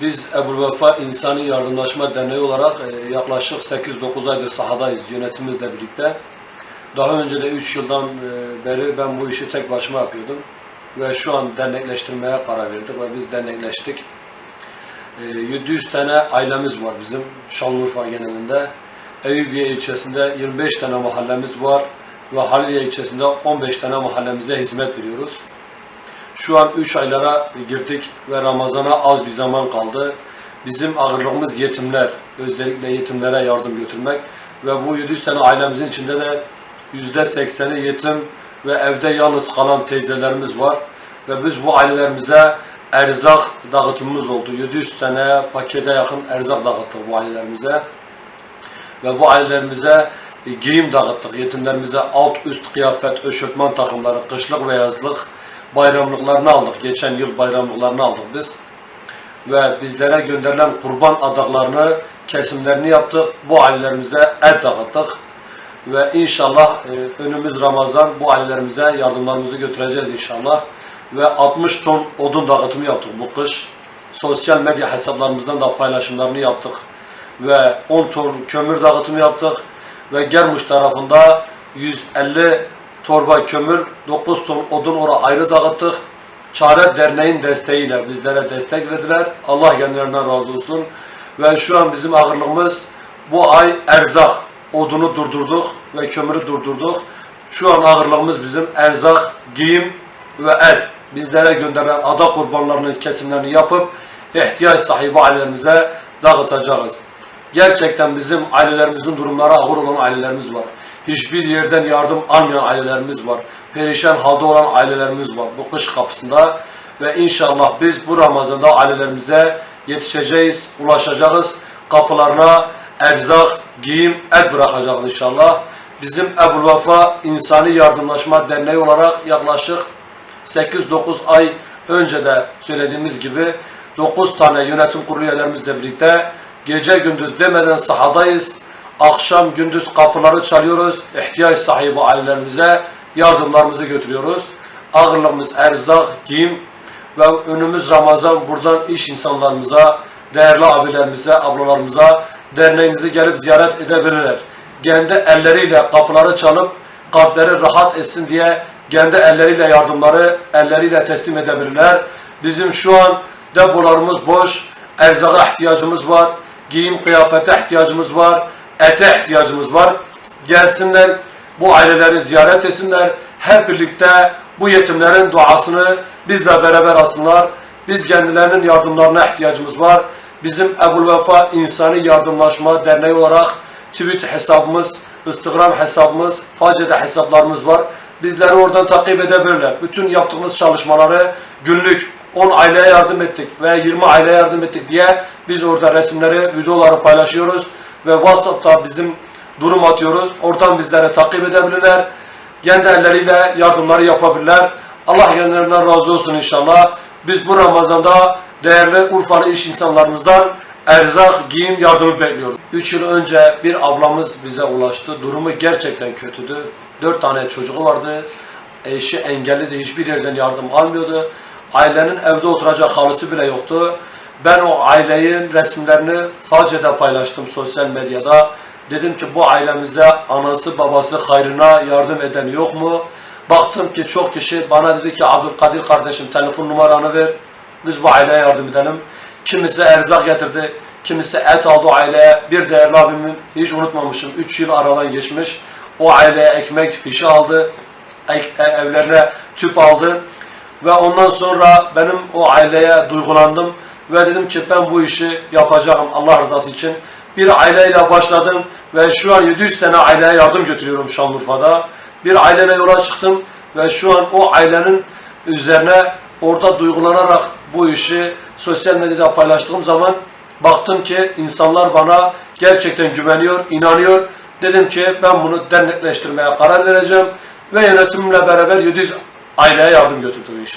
Biz Ebu Vefa İnsani Yardımlaşma Derneği olarak e, yaklaşık 8-9 aydır sahadayız yönetimimizle birlikte. Daha önce de 3 yıldan e, beri ben bu işi tek başıma yapıyordum. Ve şu an dernekleştirmeye karar verdik ve biz dernekleştik. E, 700 tane ailemiz var bizim Şanlıurfa genelinde. Eyüpiye ilçesinde 25 tane mahallemiz var ve Haliliye ilçesinde 15 tane mahallemize hizmet veriyoruz. Şu an 3 aylara girdik ve Ramazan'a az bir zaman kaldı. Bizim ağırlığımız yetimler, özellikle yetimlere yardım götürmek ve bu 700 tane ailemizin içinde de %80'i yetim ve evde yalnız kalan teyzelerimiz var. Ve biz bu ailelerimize erzak dağıtımımız oldu. 700 tane pakete yakın erzak dağıttık bu ailelerimize. Ve bu ailelerimize e, giyim dağıttık. Yetimlerimize alt üst kıyafet, eşofman takımları, kışlık ve yazlık bayramlıklarını aldık. Geçen yıl bayramlıklarını aldık biz. Ve bizlere gönderilen kurban adaklarını, kesimlerini yaptık. Bu ailelerimize et dağıttık. Ve inşallah e, önümüz Ramazan bu ailelerimize yardımlarımızı götüreceğiz inşallah. Ve 60 ton odun dağıtımı yaptık bu kış. Sosyal medya hesaplarımızdan da paylaşımlarını yaptık. Ve 10 ton kömür dağıtımı yaptık. Ve Germuş tarafında 150 torba kömür, 9 ton odun oraya ayrı dağıttık. Çare Derneği'nin desteğiyle bizlere destek verdiler. Allah kendilerinden razı olsun. Ve şu an bizim ağırlığımız bu ay erzak, odunu durdurduk ve kömürü durdurduk. Şu an ağırlığımız bizim erzak, giyim ve et. Bizlere gönderilen ada kurbanlarının kesimlerini yapıp ihtiyaç sahibi ailelerimize dağıtacağız. Gerçekten bizim ailelerimizin durumları ağır olan ailelerimiz var. Hiçbir yerden yardım almayan ailelerimiz var. Perişan halde olan ailelerimiz var bu kış kapısında. Ve inşallah biz bu Ramazan'da ailelerimize yetişeceğiz, ulaşacağız. Kapılarına erzak, giyim, et bırakacağız inşallah. Bizim Ebu Vefa İnsani Yardımlaşma Derneği olarak yaklaşık 8-9 ay önce de söylediğimiz gibi 9 tane yönetim kurulu üyelerimizle birlikte gece gündüz demeden sahadayız. Akşam gündüz kapıları çalıyoruz. İhtiyaç sahibi ailelerimize yardımlarımızı götürüyoruz. Ağırlığımız erzak, giyim ve önümüz Ramazan buradan iş insanlarımıza, değerli abilerimize, ablalarımıza derneğimizi gelip ziyaret edebilirler. Kendi elleriyle kapıları çalıp kalpleri rahat etsin diye kendi elleriyle yardımları elleriyle teslim edebilirler. Bizim şu an depolarımız boş, erzaka ihtiyacımız var, giyim kıyafete ihtiyacımız var, ete ihtiyacımız var. Gelsinler bu aileleri ziyaret etsinler. Hep birlikte bu yetimlerin duasını bizle beraber alsınlar. Biz kendilerinin yardımlarına ihtiyacımız var. Bizim Ebu Vefa İnsani Yardımlaşma Derneği olarak Twitter hesabımız, Instagram hesabımız, Face'de hesaplarımız var. Bizleri oradan takip edebilirler. Bütün yaptığımız çalışmaları günlük 10 aileye yardım ettik ve 20 aileye yardım ettik diye biz orada resimleri, videoları paylaşıyoruz ve WhatsApp'ta bizim durum atıyoruz. Oradan bizleri takip edebilirler. Kendi elleriyle yardımları yapabilirler. Allah kendilerinden razı olsun inşallah. Biz bu Ramazan'da değerli Urfalı iş insanlarımızdan erzak, giyim yardımı bekliyoruz. 3 yıl önce bir ablamız bize ulaştı. Durumu gerçekten kötüdü. 4 tane çocuğu vardı. Eşi engelli de hiçbir yerden yardım almıyordu. Ailenin evde oturacak halısı bile yoktu. Ben o ailenin resimlerini Face'de paylaştım sosyal medyada. Dedim ki bu ailemize anası babası hayrına yardım eden yok mu? Baktım ki çok kişi bana dedi ki Abdülkadir kardeşim telefon numaranı ver. Biz bu aileye yardım edelim. Kimisi erzak getirdi. Kimisi et aldı aileye. Bir değerli abimin hiç unutmamışım. 3 yıl aradan geçmiş. O aileye ekmek fişi aldı. E, evlerine tüp aldı. Ve ondan sonra benim o aileye duygulandım. Ve dedim ki ben bu işi yapacağım Allah rızası için. Bir aileyle başladım ve şu an 700 tane aileye yardım götürüyorum Şanlıurfa'da. Bir aileyle yola çıktım ve şu an o ailenin üzerine orada duygulanarak bu işi sosyal medyada paylaştığım zaman baktım ki insanlar bana gerçekten güveniyor, inanıyor. Dedim ki ben bunu dernekleştirmeye karar vereceğim ve yönetimimle beraber 700 aileye yardım götürdüm inşallah.